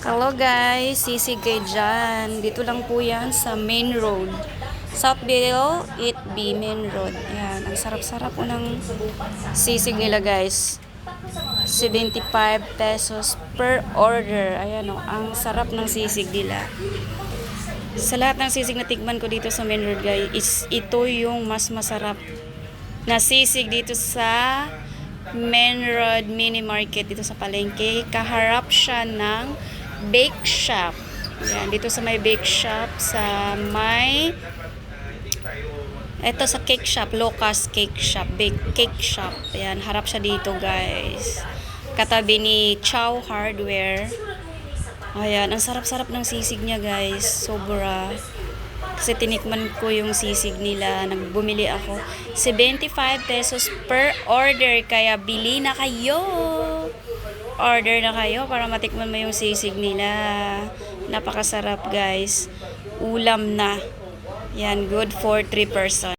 Hello guys, sisig kay Jan. Dito lang po yan sa main road. Southville 8B main road. Ayan, ang sarap-sarap po ng sisig nila guys. 75 pesos per order. Ayan o, ang sarap ng sisig nila. Sa lahat ng sisig na tikman ko dito sa main road guys, is ito yung mas masarap na sisig dito sa main road mini market dito sa palengke. Kaharap siya ng bake shop. Yan, dito sa may bake shop, sa may ito sa cake shop, Locas Cake Shop, Bake Cake Shop. Ayan, harap siya dito, guys. Katabi ni Chow Hardware. Ayan, ang sarap-sarap ng sisig niya, guys. Sobra. Kasi tinikman ko yung sisig nila. Nagbumili ako. 75 pesos per order. Kaya bili na kayo. Order na kayo para matikman mo yung sisig nila. Napakasarap, guys. Ulam na. Yan, good for 3 person.